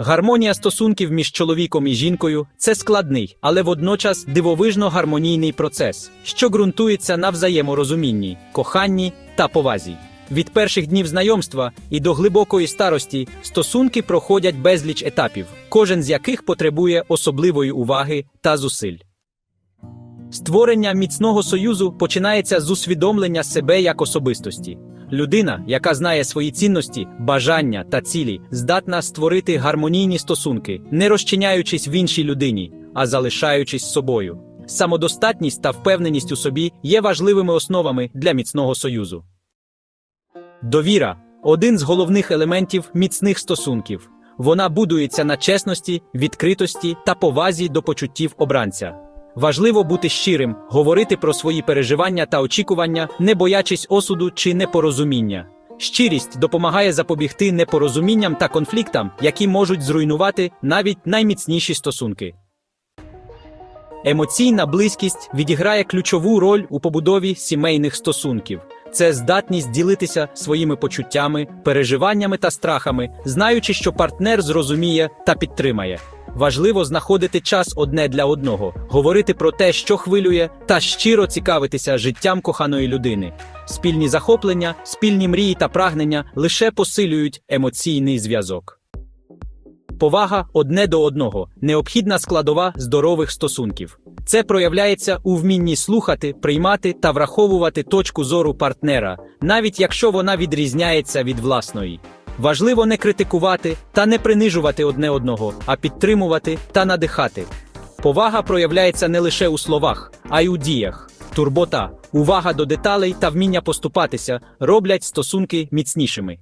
Гармонія стосунків між чоловіком і жінкою це складний, але водночас дивовижно гармонійний процес, що ґрунтується на взаєморозумінні, коханні та повазі. Від перших днів знайомства і до глибокої старості стосунки проходять безліч етапів, кожен з яких потребує особливої уваги та зусиль. Створення міцного союзу починається з усвідомлення себе як особистості. Людина, яка знає свої цінності, бажання та цілі, здатна створити гармонійні стосунки, не розчиняючись в іншій людині, а залишаючись собою. Самодостатність та впевненість у собі є важливими основами для міцного союзу. Довіра один з головних елементів міцних стосунків. Вона будується на чесності, відкритості та повазі до почуттів обранця. Важливо бути щирим, говорити про свої переживання та очікування, не боячись осуду чи непорозуміння. Щирість допомагає запобігти непорозумінням та конфліктам, які можуть зруйнувати навіть найміцніші стосунки. Емоційна близькість відіграє ключову роль у побудові сімейних стосунків. Це здатність ділитися своїми почуттями, переживаннями та страхами, знаючи, що партнер зрозуміє та підтримає. Важливо знаходити час одне для одного, говорити про те, що хвилює, та щиро цікавитися життям коханої людини. Спільні захоплення, спільні мрії та прагнення лише посилюють емоційний зв'язок. Повага одне до одного необхідна складова здорових стосунків. Це проявляється у вмінні слухати, приймати та враховувати точку зору партнера, навіть якщо вона відрізняється від власної. Важливо не критикувати та не принижувати одне одного, а підтримувати та надихати. Повага проявляється не лише у словах, а й у діях. Турбота, увага до деталей та вміння поступатися роблять стосунки міцнішими.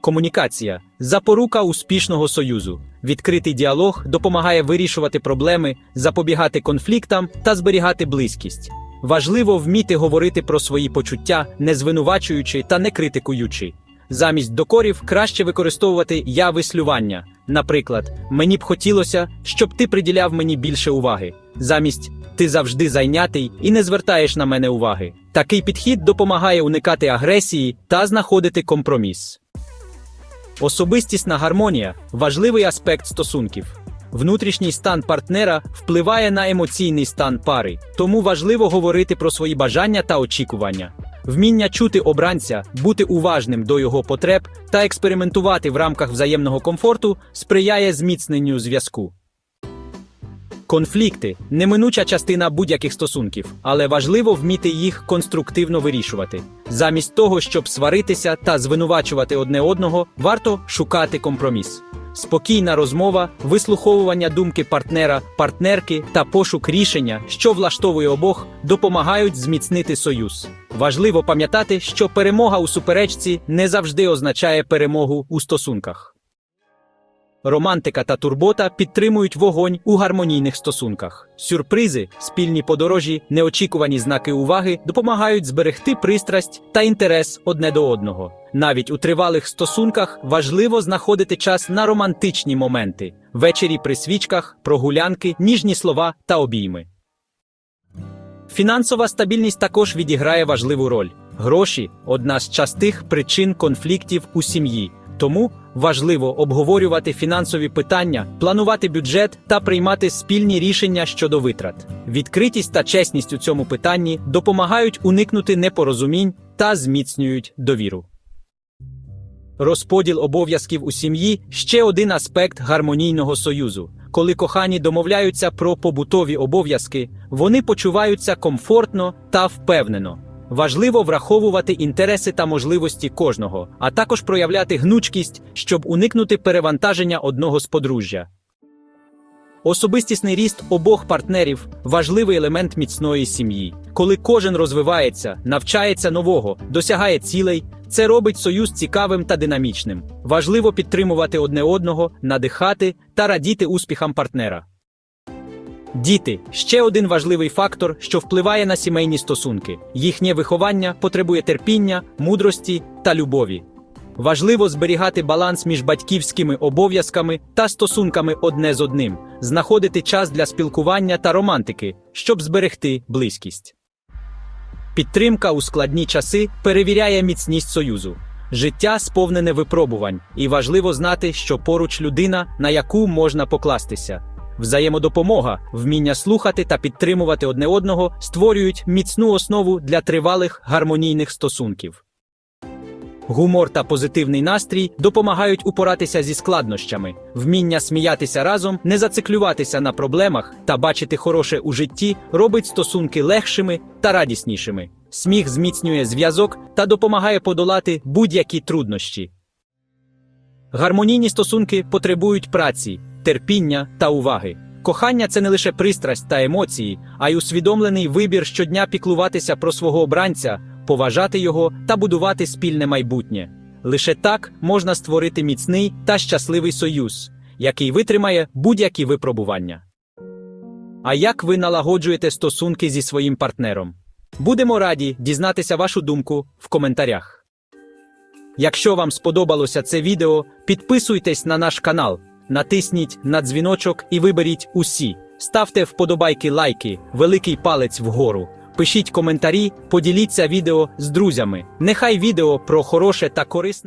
Комунікація запорука успішного союзу. Відкритий діалог допомагає вирішувати проблеми, запобігати конфліктам та зберігати близькість. Важливо вміти говорити про свої почуття, не звинувачуючи та не критикуючи. Замість докорів краще використовувати я вислювання. Наприклад, мені б хотілося, щоб ти приділяв мені більше уваги. Замість ти завжди зайнятий і не звертаєш на мене уваги. Такий підхід допомагає уникати агресії та знаходити компроміс. Особистісна гармонія важливий аспект стосунків. Внутрішній стан партнера впливає на емоційний стан пари, тому важливо говорити про свої бажання та очікування. Вміння чути обранця, бути уважним до його потреб та експериментувати в рамках взаємного комфорту сприяє зміцненню зв'язку. Конфлікти неминуча частина будь-яких стосунків, але важливо вміти їх конструктивно вирішувати. Замість того, щоб сваритися та звинувачувати одне одного, варто шукати компроміс. Спокійна розмова, вислуховування думки партнера, партнерки та пошук рішення, що влаштовує обох, допомагають зміцнити союз. Важливо пам'ятати, що перемога у суперечці не завжди означає перемогу у стосунках. Романтика та турбота підтримують вогонь у гармонійних стосунках. Сюрпризи, спільні подорожі, неочікувані знаки уваги допомагають зберегти пристрасть та інтерес одне до одного. Навіть у тривалих стосунках важливо знаходити час на романтичні моменти, ввечері при свічках, прогулянки, ніжні слова та обійми. Фінансова стабільність також відіграє важливу роль. Гроші одна з частих причин конфліктів у сім'ї. Тому важливо обговорювати фінансові питання, планувати бюджет та приймати спільні рішення щодо витрат. Відкритість та чесність у цьому питанні допомагають уникнути непорозумінь та зміцнюють довіру. Розподіл обов'язків у сім'ї ще один аспект гармонійного союзу. Коли кохані домовляються про побутові обов'язки, вони почуваються комфортно та впевнено. Важливо враховувати інтереси та можливості кожного, а також проявляти гнучкість, щоб уникнути перевантаження одного з подружжя. Особистісний ріст обох партнерів важливий елемент міцної сім'ї. Коли кожен розвивається, навчається нового, досягає цілей, це робить союз цікавим та динамічним. Важливо підтримувати одне одного, надихати та радіти успіхам партнера. Діти ще один важливий фактор, що впливає на сімейні стосунки. Їхнє виховання потребує терпіння, мудрості та любові. Важливо зберігати баланс між батьківськими обов'язками та стосунками одне з одним, знаходити час для спілкування та романтики, щоб зберегти близькість. Підтримка у складні часи перевіряє міцність союзу. Життя сповнене випробувань, і важливо знати, що поруч людина, на яку можна покластися. Взаємодопомога, вміння слухати та підтримувати одне одного створюють міцну основу для тривалих гармонійних стосунків. Гумор та позитивний настрій допомагають упоратися зі складнощами, вміння сміятися разом, не зациклюватися на проблемах та бачити хороше у житті робить стосунки легшими та радіснішими. Сміх зміцнює зв'язок та допомагає подолати будь-які труднощі. Гармонійні стосунки потребують праці, терпіння та уваги. Кохання це не лише пристрасть та емоції, а й усвідомлений вибір щодня піклуватися про свого обранця, поважати його та будувати спільне майбутнє. Лише так можна створити міцний та щасливий союз, який витримає будь-які випробування. А як ви налагоджуєте стосунки зі своїм партнером? Будемо раді дізнатися вашу думку в коментарях. Якщо вам сподобалося це відео, підписуйтесь на наш канал, натисніть на дзвіночок і виберіть усі. Ставте вподобайки лайки, великий палець вгору. Пишіть коментарі, поділіться відео з друзями. Нехай відео про хороше та корисне.